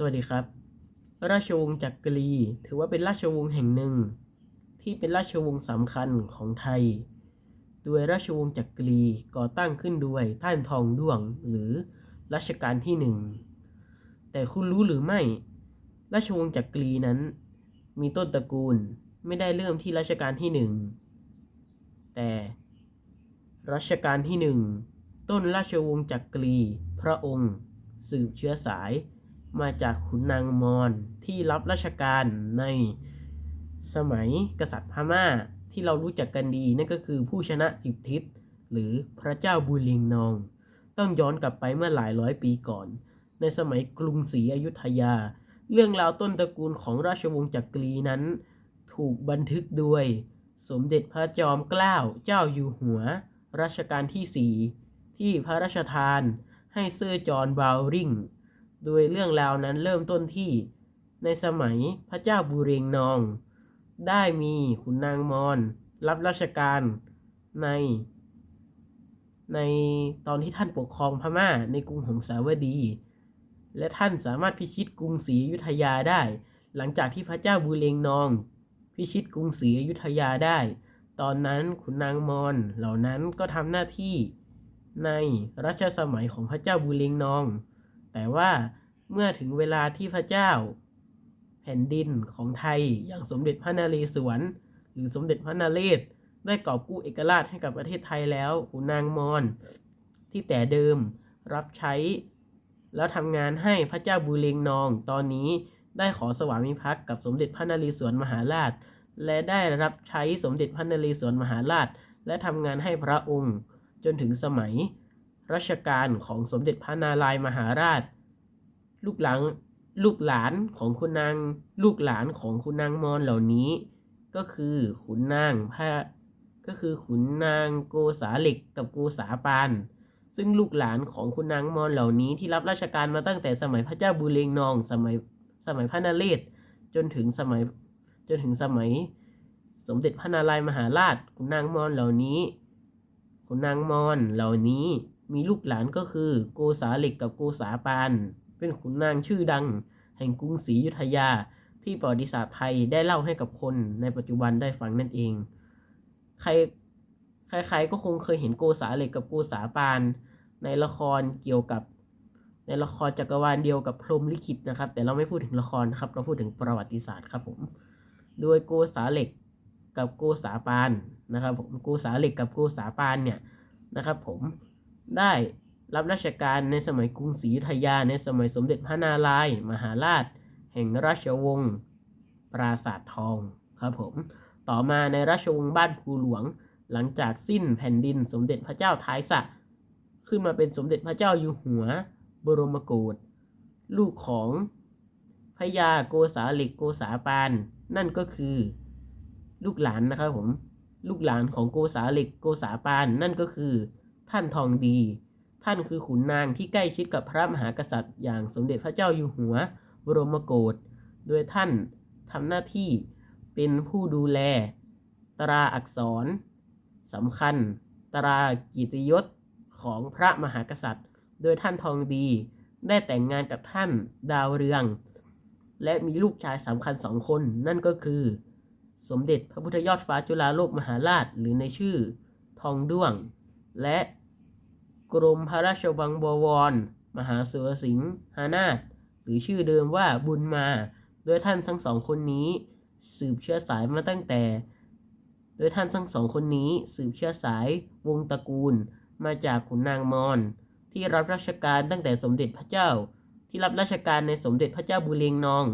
สวัสดีครับ ราชวงศ์จักรี ถือว่าเป็นราชวงศ์แห่งหนึ่ง ที่เป็นราชวงศ์สำคัญของไทย โดยราชวงศ์จักรีก่อตั้งขึ้นด้วยท่านทองด้วงหรือรัชกาลที่หนึ่ง แต่คุณรู้หรือไม่ ราชวงศ์จักรีนั้น มีต้นตระกูลไม่ได้เริ่มที่รัชกาลที่หนึ่ง แต่รัชกาลที่หนึ่งต้นราชวงศ์จักรี พระองค์ สืบเชื้อสาย มาจากขุนนางมอญที่รับราชการในสมัยกษัตริย์พม่าที่เรารู้จักกันดีนั่นก็คือผู้ชนะสิบทิศหรือพระเจ้าบูลิงนอง ต้องย้อนกลับไปเมื่อหลายร้อยปีก่อน ในสมัยกรุงศรีอยุธยา เรื่องราวต้นตระกูลของราชวงศ์จักรีนั้น ถูกบันทึกโดยสมเด็จพระจอมเกล้าเจ้าอยู่หัว รัชกาลที่4ที่พระราชทานให้เซอร์จอห์นบาวริง โดยเรื่องราวนั้นเริ่มต้นที่ ในสมัยพระเจ้าบูเรงนอง ได้มีขุนนางมอญรับราชการใน ในตอนที่ท่านปกครองพม่าในกรุงหงสาวดี และท่านสามารถพิชิตกรุงศรีอยุธยาได้ หลังจากที่พระเจ้าบูเรงนอง พิชิตกรุงศรีอยุธยาได้ ตอนนั้นขุนนางมอญเหล่านั้นก็ทำหน้าที่ในรัชสมัยของพระเจ้าบูเรงนอง แต่ว่าเมื่อถึงเวลาที่พระเจ้า แผ่นดินของไทยอย่างสมเด็จพระนเรศวรหรือสมเด็จพระนเรศได้กอบกู้เอกราชให้กับประเทศไทยแล้วขุนนางมอญที่แต่เดิมรับใช้ แล้วทำงานให้พระเจ้าบูเรงนอง ตอนนี้ได้ขอสวามิภักดิ์กับสมเด็จพระนเรศวรมหาราช และได้รับใช้สมเด็จพระนเรศวรมหาราช และทำงานให้พระองค์ จนถึงสมัย รัชกาลของสมเด็จพระนารายมหาราช ลูกหลังลูกหลานของคุณนางลูกหลานของคุณนางมอญเหล่านี้ ก็คือขุนนางพระก็คือขุนนางโกษาเหล็กกับโกษาปาน ซึ่งลูกหลานของคุณนางมอญเหล่านี้ที่รับราชการมาตั้งแต่สมัยพระเจ้าบูเรงนองสมัยสมัยพระนเรศจนถึงสมัยจนถึงสมัยสมเด็จพระนารายมหาราชขุนนางมอญเหล่านี้ขุนนางมอญเหล่านี้ มีลูกหลานก็คือ โกษาเหล็กกับโกษาปาน เป็นขุนนางชื่อดัง แห่งกรุงศรีอยุธยา ที่ประวัติศาสตร์ไทยได้เล่าให้กับคนในปัจจุบันได้ฟังนั่นเอง ใครใครๆก็คงเคยเห็นโกษาเหล็กกับโกษาปาน ในละครเกี่ยวกับ ในละครจักรวาลเดียวกับพรมลิขิตนะครับ แต่เราไม่พูดถึงละครนะครับ เราพูดถึงประวัติศาสตร์ครับผม โดยโกษาเหล็กกับโกษาปานนะครับผมโกษาเหล็กกับโกษาปานเนี่ยนะครับผม ได้รับราชการในสมัยกรุงศรีอยุธยา ในสมัยสมเด็จพระนารายณ์มหาราช แห่งราชวงศ์ปราสาททองครับผม ต่อมาในราชวงศ์บ้านภูหลวง หลังจากสิ้นแผ่นดินสมเด็จพระเจ้าท้ายสะ ขึ้นมาเป็นสมเด็จพระเจ้าอยู่หัว บรมโกศลูกของพญาโกษาเหล็กโกษาปาน นั่นก็คือลูกหลานนะครับผม ลูกหลานของโกษาเหล็กโกษาปาน นั่นก็คือ ท่านทองดี ท่านคือขุนนางที่ใกล้ชิดกับพระมหากษัตริย์ อย่างสมเด็จพระเจ้าอยู่หัว บรมโกศ โดยท่านทำหน้าที่เป็นผู้ดูแล ตราอักษรสำคัญ ตรากิตยศของพระมหากษัตริย์ โดยท่านทองดีได้แต่งงานกับท่านดาวเรือง และมีลูกชายสำคัญสองคน นั่นก็คือ สมเด็จพระพุทธยอดฟ้าจุฬาโลกมหาราช หรือในชื่อทองด้วง และกรมพระราชวังบวร มหาสุรสิงหานาถหรือชื่อเดิมว่าบุญมา โดยท่านทั้งสองคนนี้ สืบเชื้อสายมาตั้งแต่ โดยท่านทั้งสองคนนี้สืบเชื้อสายวงศ์ตระกูล มาจากขุนนางมอญที่รับราชการตั้งแต่สมเด็จพระเจ้า ที่รับราชการในสมเด็จพระเจ้าบุเรงนอง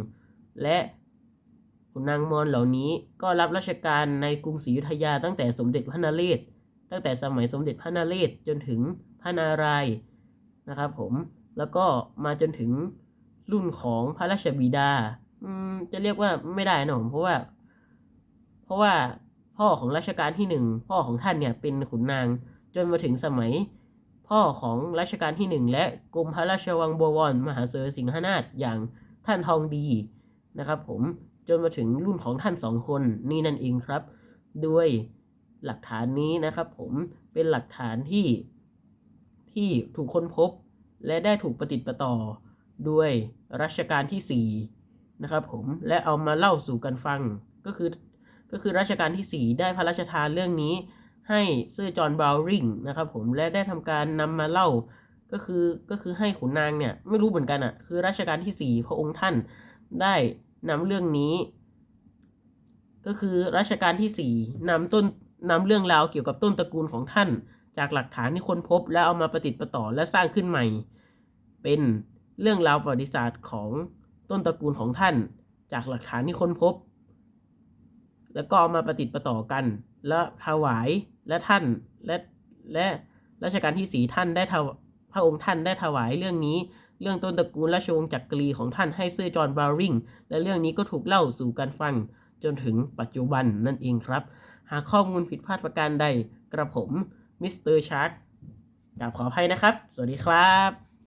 และขุนนางมอญเหล่านี้ก็รับราชการในกรุงศรีอยุธยาตั้งแต่สมเด็จพระนเรศ ตั้งแต่สมัยสมเด็จพระนเรศจนถึงพระนารายณ์นะครับผมแล้วก็มาจนถึงรุ่นของพระราชบิดาจะเรียกว่าไม่ได้นะผมเพราะว่า เพราะว่าพ่อของรัชกาลที่หนึ่งพ่อของท่านเนี่ยเป็นขุนนาง จนมาถึงสมัยพ่อของรัชกาลที่หนึ่งและกรมพระราชวังบวร มหาเสรสิงหนาถอย่างท่านทองดีนะครับ ผมจนมาถึงรุ่นของท่านสองคนนี่นั่นเองครับ ด้วย หลักฐานนี้นะครับ ผมเป็นหลักฐานที่ที่ถูกค้นพบ และได้ถูกประติดประต่อด้วยรัชกาลที่ 4 นะครับ ผมและเอามาเล่าสู่กันฟังก็คือก็คือรัชกาลที่ 4 ได้พระราชทานเรื่องนี้ให้เซอร์จอห์นบราวริงนะครับ ผมและได้ทำการนำมาเล่าก็คือก็คือให้ขุนนางเนี่ยไม่รู้เหมือนกันอะ่ะคือรัชกาลที่ 4 พระองค์ท่านได้นำเรื่องนี้ ก็คือรัชกาลที่ 4นำต้น นำเรื่องราวเกี่ยวกับต้นตระกูลของท่าน จากหลักฐานที่ค้นพบ แล้วเอามาประติดประต่อและสร้างขึ้นใหม่ เป็นเรื่องราวประวัติศาสตร์ของต้นตระกูลของท่าน จากหลักฐานที่ค้นพบ แล้วก็เอามาประติดประต่อกัน และถวายและท่านและและรัชกาลที่สีท่านได้พระองค์ท่านได้ถวายเรื่องนี้เรื่องต้นตระกูลราชวงศ์จักรีของท่านให้เซอร์จอห์นบาริงและเรื่องนี้ก็ถูกเล่าสู่กันฟัง จนถึงปัจจุบันนั่นเองครับ หากข้อมูลผิดพลาดประการใดกระผมมิสเตอร์ชาร์กกราบขออภัยนะครับ สวัสดีครับ